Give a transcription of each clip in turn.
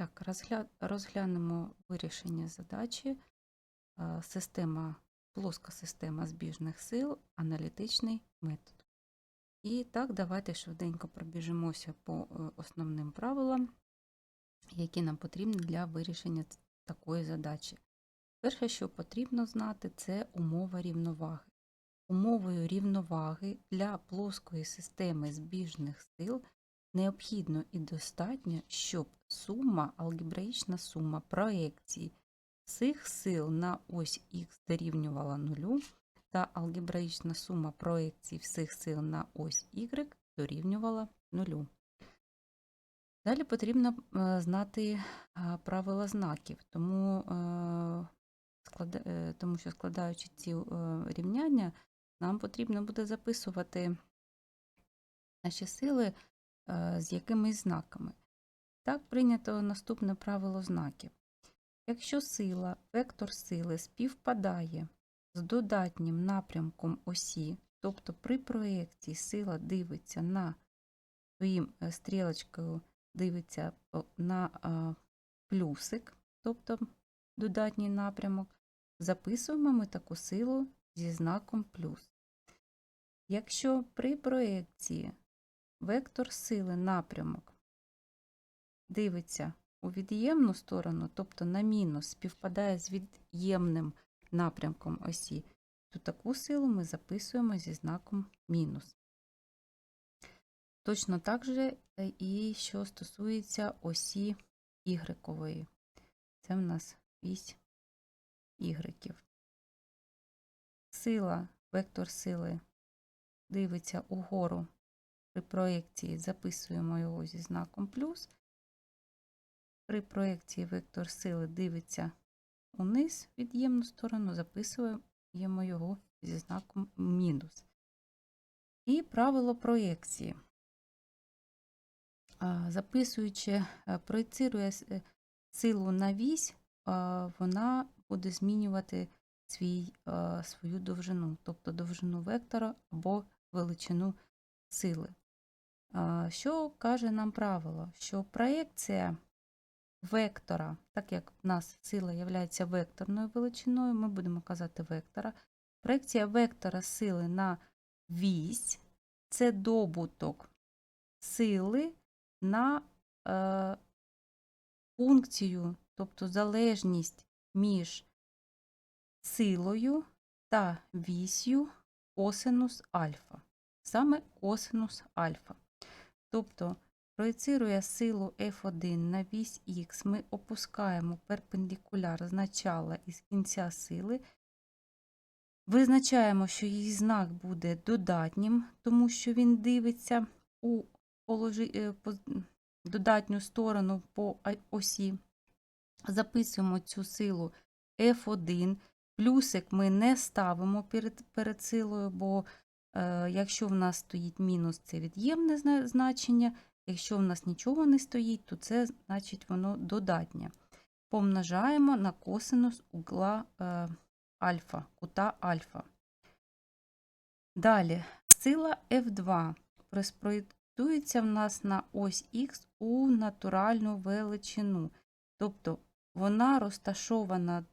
Так, розгля... розглянемо вирішення задачі. Е, Система, плоска система збіжних сил, аналітичний метод. І так, давайте швиденько пробіжимося по е, основним правилам, які нам потрібні для вирішення такої задачі. Перше, що потрібно знати, це умова рівноваги. Умовою рівноваги для плоскої системи збіжних сил необхідно і достатньо, щоб сума, алгебраїчна сума проекцій цих сил на ось х дорівнювала нулю, та алгебраїчна сума проекцій всіх сил на ось y дорівнювала нулю. Далі потрібно е, знати е, правила знаків, тому, е, тому що складаючи ці рівняння, нам потрібно буде записувати наші сили з якимись знаками. Так прийнято наступне правило знаків. Якщо сила, вектор сили співпадає з додатнім напрямком осі, тобто при проєкції сила дивиться на своїм е, стрілочкою дивиться на а, плюсик, тобто додатній напрямок, записуємо ми таку силу зі знаком плюс. Якщо при проєкції вектор сили напрямок дивиться у від'ємну сторону, тобто на мінус, співпадає з від'ємним напрямком осі, то таку силу ми записуємо зі знаком мінус. Точно так же е, і що стосується осі ігрекової. Це в нас вісь ігреків. Сила, вектор сили дивиться угору при проєкції, записуємо його зі знаком плюс. При проєкції вектор сили дивиться униз від'ємну сторону, записуємо його зі знаком мінус. І правило проєкції. Записуючи, е, проєцирує е, силу на вісь, вона буде змінювати свій, свою довжину, тобто довжину вектора або величину сили. Що каже нам правило? Що проєкція вектора, так як в нас сила є векторною величиною, ми будемо казати вектора. Проєкція вектора сили на вісь це добуток сили на е, функцію, тобто залежність між силою та вісю косинус альфа. Саме косинус альфа. Тобто проєцирує силу F1 на вісь Х, ми опускаємо перпендикуляр з начала і з кінця сили. Визначаємо, що її знак буде додатнім, тому що він дивиться у положи... е, додатню сторону по осі. Записуємо цю силу F1. Плюсик ми не ставимо перед, перед силою, бо якщо в нас стоїть мінус, це від'ємне значення. Якщо в нас нічого не стоїть, то це значить воно додатнє. Помножаємо на косинус угла е, альфа, кута альфа. Далі, сила F2 розпроєктується в нас на ось Х у натуральну величину. Тобто вона розташована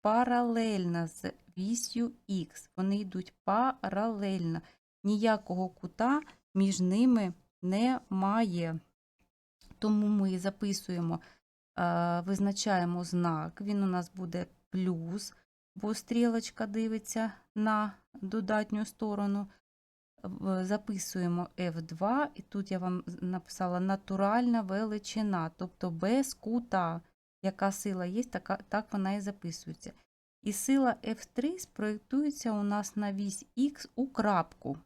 паралельно з вісю Х. Вони йдуть паралельно. Ніякого кута між ними немає. Тому ми записуємо, е, визначаємо знак. Він у нас буде плюс, бо стрілочка дивиться на додатню сторону. Записуємо F2, і тут я вам написала натуральна величина, тобто без кута. Яка сила є, така, так вона і записується. І сила F3 спроєктується у нас на вісь Х у крапку,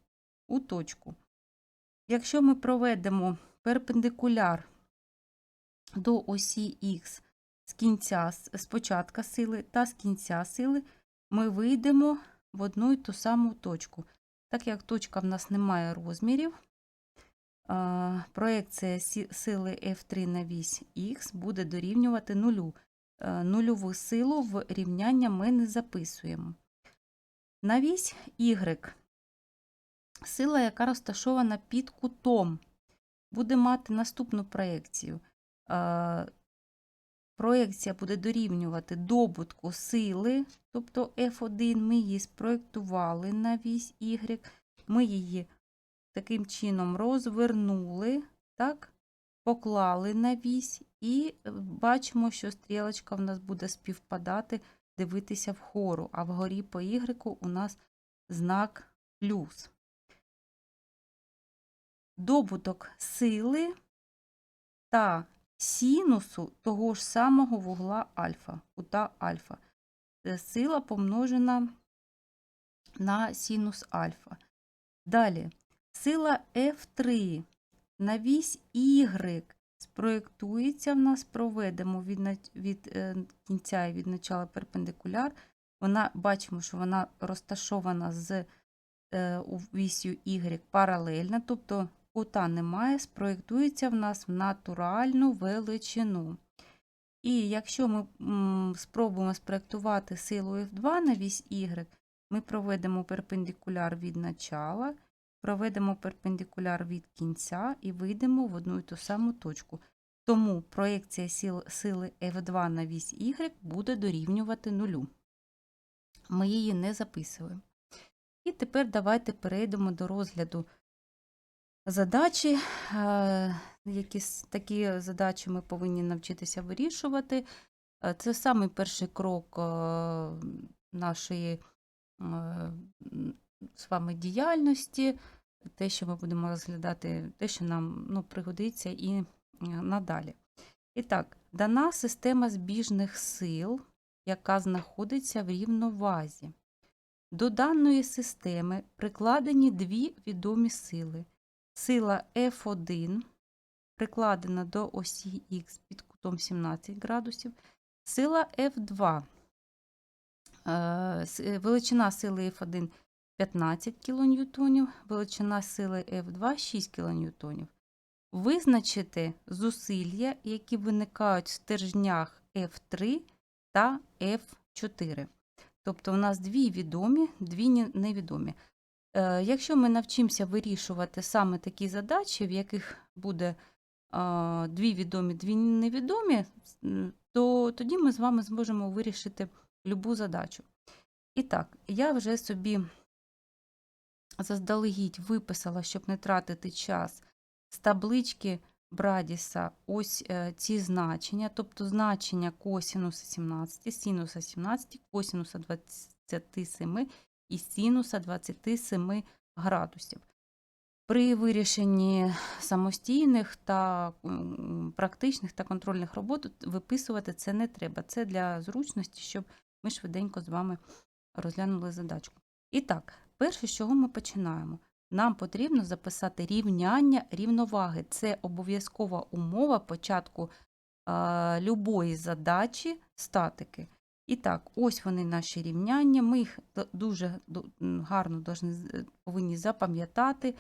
у точку. Якщо ми проведемо перпендикуляр до осі Х з кінця, з початка сили та з кінця сили, ми вийдемо в одну і ту саму точку. Так як точка в нас не має розмірів, проекція сили F3 на вісь Х буде дорівнювати нулю. Е, Нульову силу в рівняння ми не записуємо. На вісь Y сила, яка розташована під кутом, буде мати наступну проекцію. Е, проекція буде дорівнювати добутку сили, тобто F1, ми її спроєктували на вісь Y, ми її таким чином розвернули, так, поклали на вісь, і е, бачимо, що стрілочка в нас буде співпадати, дивитися вгору, а вгорі по Y у нас знак плюс. Добуток сили та синусу того ж самого вугла альфа, кута альфа. Це сила помножена на синус альфа. Далі сила F3 на вісь Y спроєктується в нас, проведемо від, від е, кінця і від начала перпендикуляр. Вона, бачимо, що вона розташована з е, вісю Y паралельно, тобто кута немає, спроєктується в нас в натуральну величину. І якщо ми спробуємо спроєктувати силу F2 на вісь Y, ми проведемо перпендикуляр від начала, проведемо перпендикуляр від кінця і вийдемо в одну і ту саму точку. Тому проекція сил, сили F2 на вісь Y буде дорівнювати нулю. Ми її не записуємо. І тепер давайте перейдемо до розгляду задачі. Е, Якісь такі задачі ми повинні навчитися вирішувати. Е, Це самий перший крок е, нашої з вами діяльності, те, що ми будемо розглядати, те, що нам ну, пригодиться і е, надалі. І так, дана система збіжних сил, яка знаходиться в рівновазі. До даної системи прикладені дві відомі сили. Сила F1 прикладена до осі Х під кутом 17 градусів, сила F2. Е, е, Величина сили F1 15 кН, величина сили F2 6 кН. Визначити зусилля, які виникають в стержнях F3 та F4. Тобто у нас дві відомі, дві невідомі. Е, Якщо ми навчимося вирішувати саме такі задачі, в яких буде а, дві відомі, дві невідомі, то тоді ми з вами зможемо вирішити любу задачу. І так, я вже собі заздалегідь виписала, щоб не тратити час з таблички Брадіса ось е, ці значення, тобто значення косінуса 17, синуса 17, косінуса 27 і синуса 27 градусів. При вирішенні самостійних та практичних та контрольних робот виписувати це не треба. Це для зручності, щоб ми швиденько з вами розглянули задачку. І так, перше, з чого ми починаємо? Нам потрібно записати рівняння рівноваги. Це обов'язкова умова початку а, любої задачі статики. І так, ось вони наші рівняння. Ми їх дуже гарно е, повинні запам'ятати,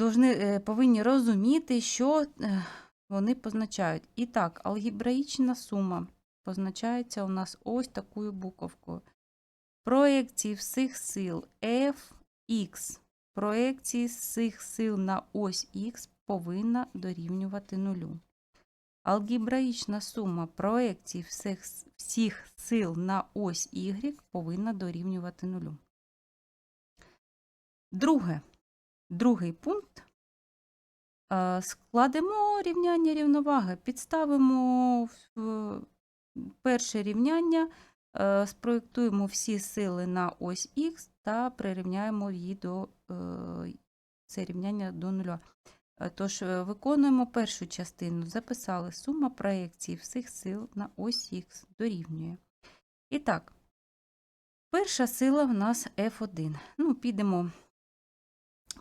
е, повинні розуміти, що е, вони позначають. І так, алгебраїчна сума позначається у нас ось такою буковкою. Проекції всіх сил Fx, проекції всіх сил на ось Х повинна дорівнювати нулю. Алгебраїчна сума проекцій всіх, всіх сил на ось Y повинна дорівнювати нулю. Друге. Другий пункт. Е, Складемо рівняння рівноваги, підставимо перше рівняння, спроєктуємо всі сили на ось Х та прирівняємо її до е, це рівняння до нуля. Е, Тож е, виконуємо першу частину. Записали сума проекцій всіх сил на ось Х дорівнює. І так, перша сила в нас F1. Ну, підемо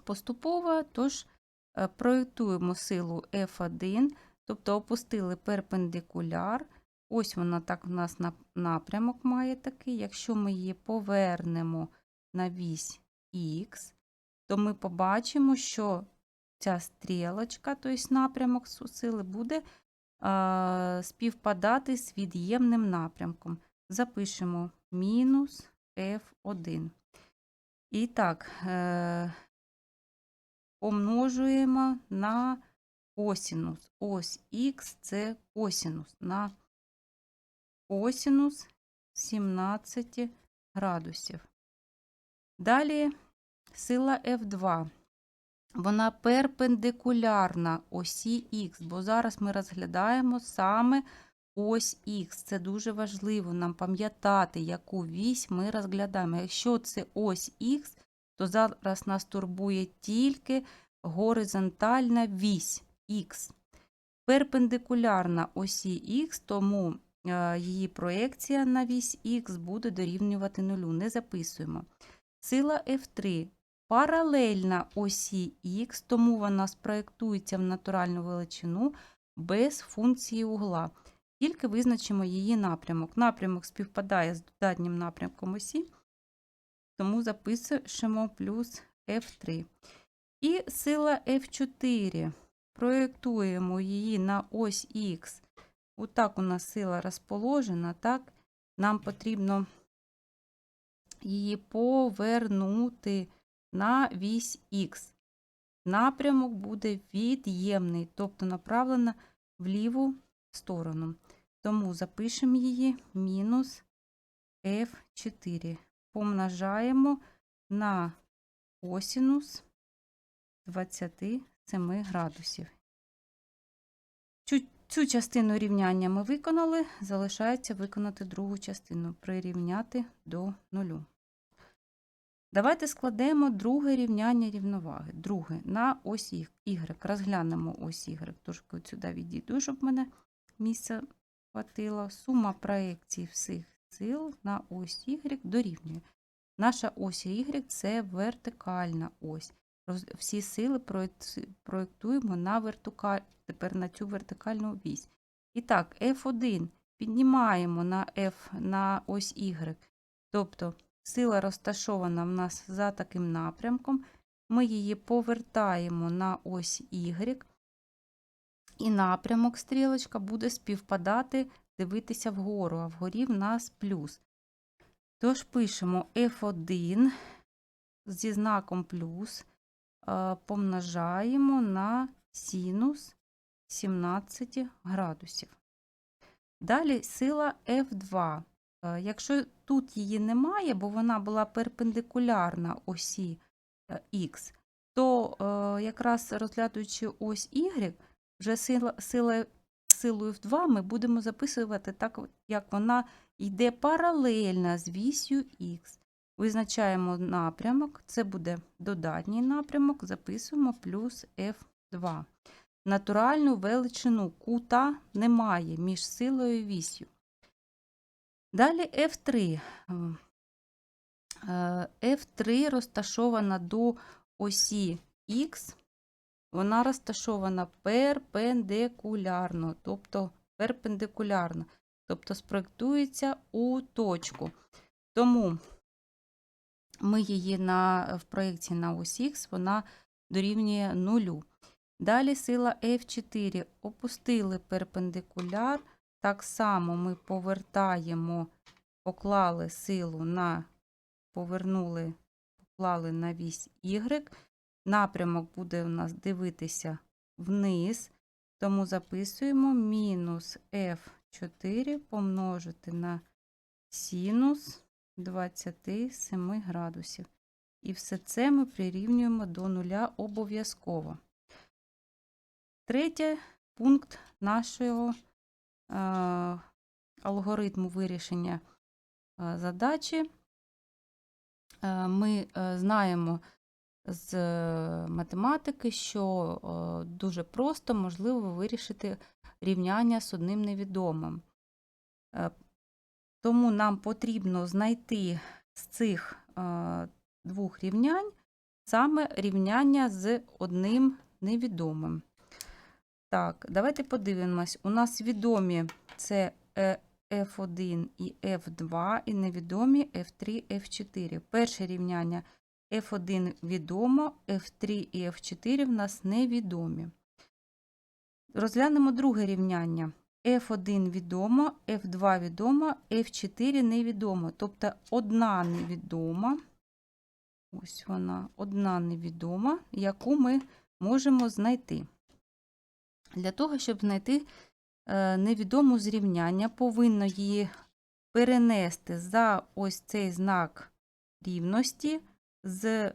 поступово, тож е, проєктуємо силу F1, тобто опустили перпендикуляр. Ось вона так в нас напрямок має такий. Якщо ми її повернемо на вісь Х, то ми побачимо, що ця стрілочка, тобто напрямок су- сили, буде співпадати з від'ємним напрямком. Запишемо мінус F1. І так, е, помножуємо на косінус. Ось Х це косінус на косінус 17 градусів. Далі сила F2. Вона перпендикулярна осі Х, бо зараз ми розглядаємо саме ось Х. Це дуже важливо нам пам'ятати, яку вісь ми розглядаємо. Якщо це ось Х, то зараз нас турбує тільки горизонтальна вісь Х. Перпендикулярна осі Х, тому її проекція на вісь Х буде дорівнювати нулю. Не записуємо. Сила F3 паралельна осі Х, тому вона спроєктується в натуральну величину без функції угла. Тільки визначимо її напрямок. Напрямок співпадає з додатнім напрямком осі, тому запишемо плюс F3. І сила F4. Проєктуємо її на ось Х. Отак у нас сила розположена, так? Нам потрібно її повернути на вісь Х. Напрямок буде від'ємний, тобто направлена в ліву сторону. Тому запишемо її мінус F4. Помножаємо на косінус 27 градусів. Цю, цю частину рівняння ми виконали, залишається виконати другу частину, прирівняти до нулю. Давайте складемо друге рівняння рівноваги. Друге на ось Y. Розглянемо ось Y. Трошки сюди відійду, щоб мене місця хватило. Сума проекцій всіх сил на ось Y дорівнює. Наша ось Y – це вертикальна ось. Всі сили проєктуємо на вертикаль... тепер на цю вертикальну вісь. І так, F1 піднімаємо на F на ось Y. Тобто сила розташована в нас за таким напрямком. Ми її повертаємо на ось Y. І напрямок стрілочка буде співпадати, дивитися вгору, а вгорі в нас плюс. Тож пишемо F1 зі знаком плюс, помножаємо на синус 17 градусів. Далі сила F2. Е, Якщо тут її немає, бо вона була перпендикулярна осі е, Х, то е, якраз розглядуючи ось Y, вже сила, сила, силою F2 ми будемо записувати так, як вона йде паралельно з вісю Х. Визначаємо напрямок, це буде додатній напрямок, записуємо плюс F2. Натуральну величину кута немає між силою і вісю. Далі F3. Е, F3 розташована до осі Х, вона розташована перпендикулярно, тобто перпендикулярно, тобто спроєктується у точку. Тому ми її на, в проєкції на ось Х, вона дорівнює нулю. Далі сила F4 опустили перпендикуляр. Так само ми повертаємо, поклали силу на, повернули, поклали на вісь Y. Напрямок буде у нас дивитися вниз, тому записуємо мінус F4 помножити на синус 27 градусів. І все це ми прирівнюємо до нуля обов'язково. Третє пункт нашого е, алгоритму вирішення е, задачі. Е, ми е, знаємо з математики, що дуже просто можливо вирішити рівняння з одним невідомим. Е, тому нам потрібно знайти з цих е, двох рівнянь саме рівняння з одним невідомим. Так, давайте подивимось. У нас відомі це е, F1 і F2, і невідомі F3, F4. Перше рівняння F1 відомо, F3 і F4 в нас невідомі. Розглянемо друге рівняння. F1 відомо, F2 відомо, F4 невідомо. Тобто одна невідома, ось вона, одна невідома, яку ми можемо знайти. Для того, щоб знайти е, невідому зрівняння, повинно її перенести за ось цей знак рівності з е,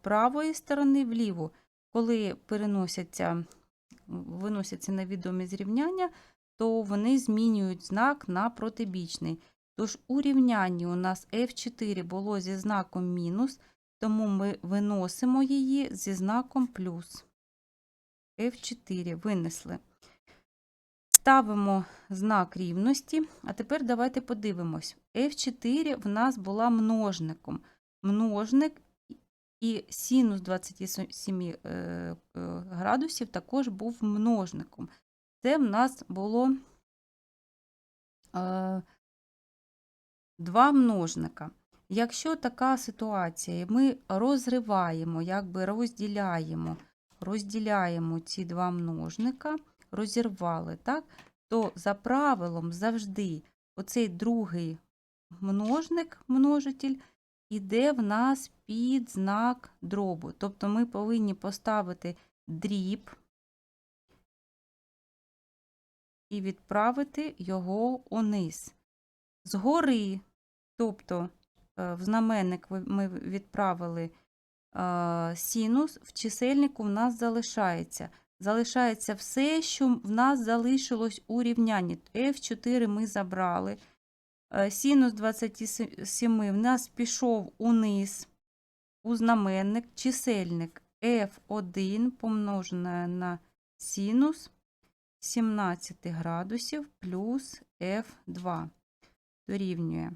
правої сторони вліву. Коли переносяться, виносяться невідомі зрівняння, то вони змінюють знак на протибічний. Тож у рівнянні у нас F4 було зі знаком мінус, тому ми виносимо її зі знаком плюс. F4 винесли. Ставимо знак рівності. А тепер давайте подивимось. F4 в нас була множником. Множник і синус 27 е, е, градусів також був множником. Це в нас було е, два множника. Якщо така ситуація, ми розриваємо, якби розділяємо, розділяємо ці два множника, розірвали, так, то за правилом завжди оцей другий множник, множитель, іде в нас під знак дробу. Тобто ми повинні поставити дріб і відправити його униз. Згори, тобто е, в знаменник ми відправили е, синус, в чисельнику в нас залишається. Залишається все, що в нас залишилось у рівнянні. F4 ми забрали. Е, Синус 27 в нас пішов униз у знаменник, чисельник F1 помножене на синус 17 градусів плюс F2 дорівнює.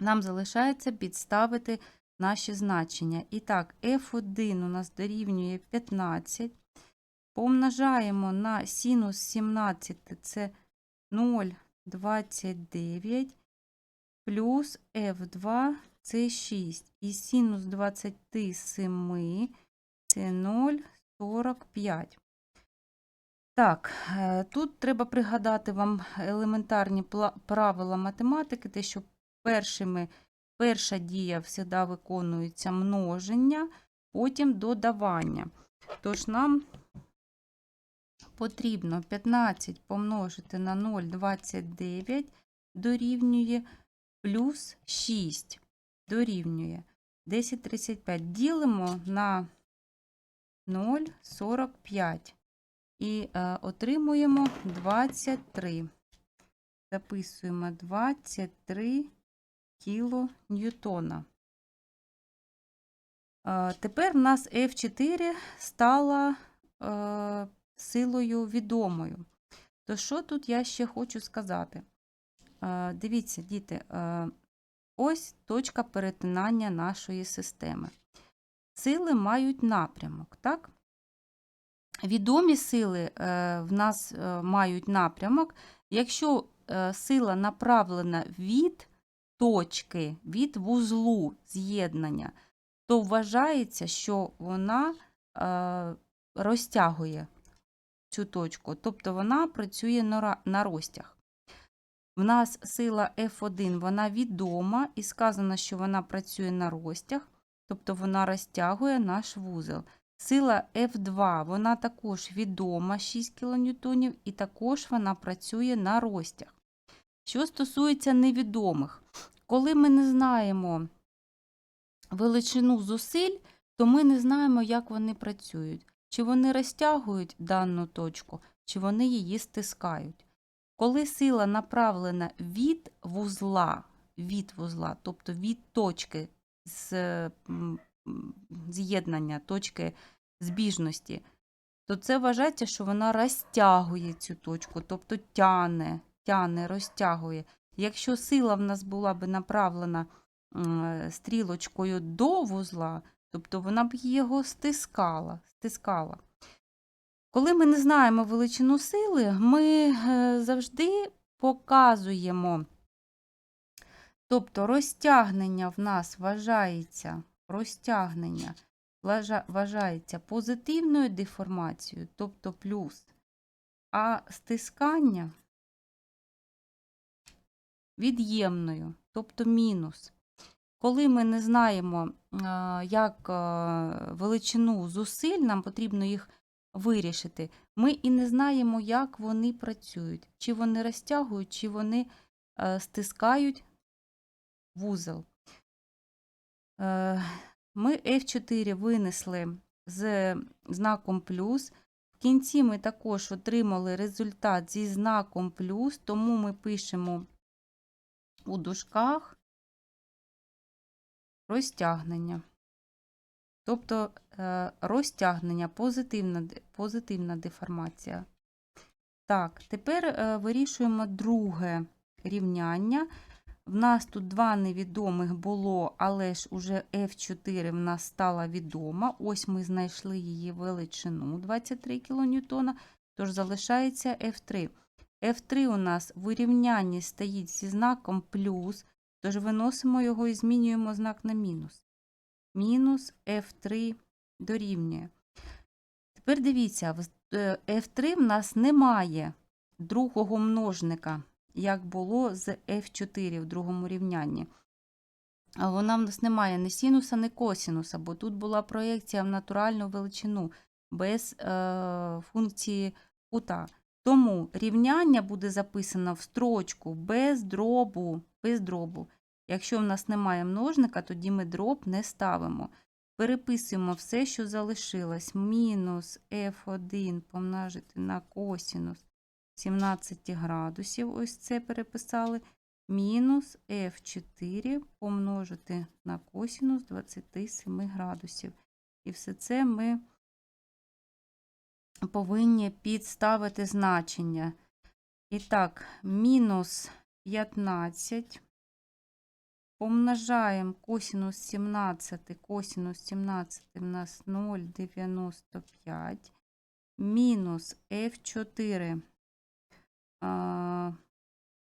Нам залишається підставити наші значення. І так, F1 у нас дорівнює 15. Помножаємо на синус 17, це 0,29 плюс F2 це 6. І синус 27 це 0,45. Так, е, тут треба пригадати вам елементарні правила математики, те, що першими, перша дія завжди виконується множення, потім додавання. Тож нам потрібно 15 помножити на 0,29 дорівнює плюс 6 дорівнює 10,35. Ділимо на 0,45 і е, отримуємо 23. Записуємо 23 кіло ньютона. Е, тепер в нас F4 стала е, силою відомою. То що тут я ще хочу сказати? Е, дивіться, діти, е, ось точка перетинання нашої системи. Сили мають напрямок, так? Відомі сили е, в нас мають напрямок. Якщо сила направлена від точки, від вузлу з'єднання, то вважається, що вона розтягує цю точку, тобто вона працює на розтяг. В нас сила F1 вона відома і сказано, що вона працює на розтяг, тобто вона розтягує наш вузол. Сила F2 вона також відома 6 кН, і також вона працює на розтяг. Що стосується невідомих, коли ми не знаємо величину зусиль, то ми не знаємо, як вони працюють. Чи вони розтягують дану точку, чи вони її стискають. Коли сила направлена від вузла, від вузла, тобто від точки з'єднання, точки збіжності, то це вважається, що вона розтягує цю точку, тобто тяне, тяне, розтягує. Якщо сила в нас була б направлена стрілочкою до вузла, тобто вона б його стискала, стискала. Коли ми не знаємо величину сили, ми е, завжди показуємо, тобто розтягнення в нас вважається, розтягнення вважається позитивною деформацією, тобто плюс, а стискання від'ємною, тобто мінус. Коли ми не знаємо, е, як е, величину зусиль, нам потрібно їх вирішити. Ми і не знаємо, як вони працюють, чи вони розтягують, чи вони е, стискають вузол. Ми F4 винесли з знаком плюс. В кінці ми також отримали результат зі знаком плюс, тому ми пишемо у дужках розтягнення. Тобто е, розтягнення, позитивна, позитивна деформація. Так, тепер е, вирішуємо друге рівняння. В нас тут два невідомих було, але ж уже F4 в нас стала відома. Ось ми знайшли її величину 23 кН, тож залишається F3. F3 у нас в урівнянні стоїть зі знаком плюс, тож виносимо його і змінюємо знак на мінус. Мінус F3 дорівнює. Тепер дивіться, в- е, F3 в нас немає другого множника, як було з F4 в другому рівнянні. А вона в нас немає ні синуса, ні косінуса, бо тут була проєкція в натуральну величину без е, функції кута. Тому рівняння буде записано в строчку без дробу. Без дробу. Якщо в нас немає множника, тоді ми дроб не ставимо. Переписуємо все, що залишилось. Мінус f1 помножити на косінус 17 градусів. Ось це переписали. Мінус f4 помножити на косінус 27 градусів. І все це ми повинні підставити значення. І так, мінус 15 помножаємо косінус 17, косінус 17 у нас 0,95, мінус F4, а,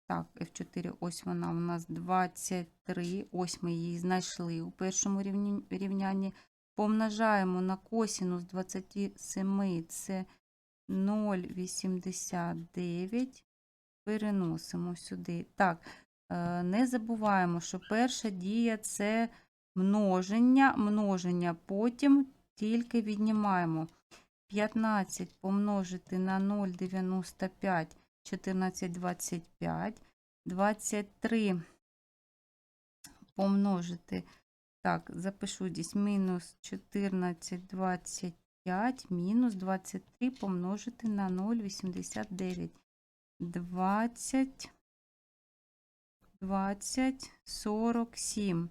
так, F4, ось вона у нас 23, ось ми її знайшли у першому рівнянні, помножаємо на косінус 27, це 0,89, переносимо сюди. Так, Е, Не забуваємо, що перша дія це множення, множення, потім тільки віднімаємо. 15 помножити на 0,95, 14,25, 23 помножити, так, запишу десь мінус 14,25, мінус 23 помножити на 0,89, 20 20, 47.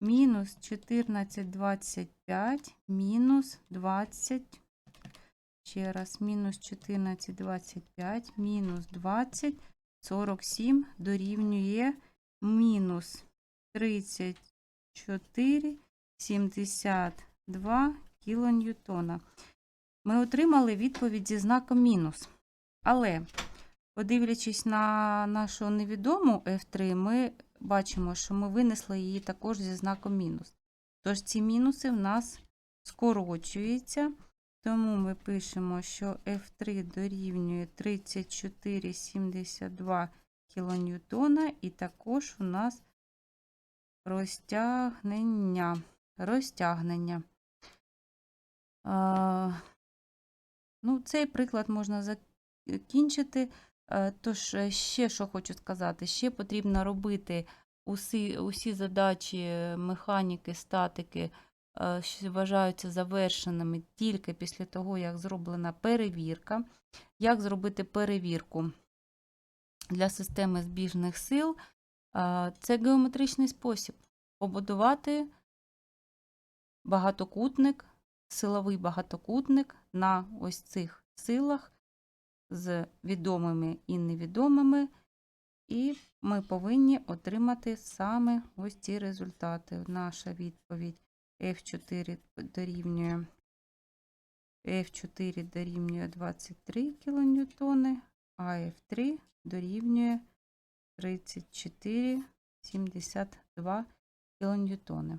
Мінус 14, 25, мінус 20. Ще раз, мінус 14, 25, мінус 20, 47 дорівнює мінус 34, 72 кілоньютона. Ми отримали відповідь зі знаком мінус. Але Подивлячись на нашу невідому F3, ми бачимо, що ми винесли її також зі знаком мінус. Тож ці мінуси в нас скорочуються, тому ми пишемо, що F3 дорівнює 34,72 кН, і також у нас розтягнення. розтягнення. А, ну, цей приклад можна закінчити. Е, Тож, е, ще що хочу сказати, ще потрібно робити усі, усі задачі механіки, статики, е, що вважаються завершеними тільки після того, як зроблена перевірка. Як зробити перевірку для системи збіжних сил? Це геометричний спосіб побудувати багатокутник, силовий багатокутник на ось цих силах з відомими і невідомими, і ми повинні отримати саме ось ці результати. Наша відповідь F4 дорівнює F4 дорівнює 23 кН, а F3 дорівнює 34,72 кН.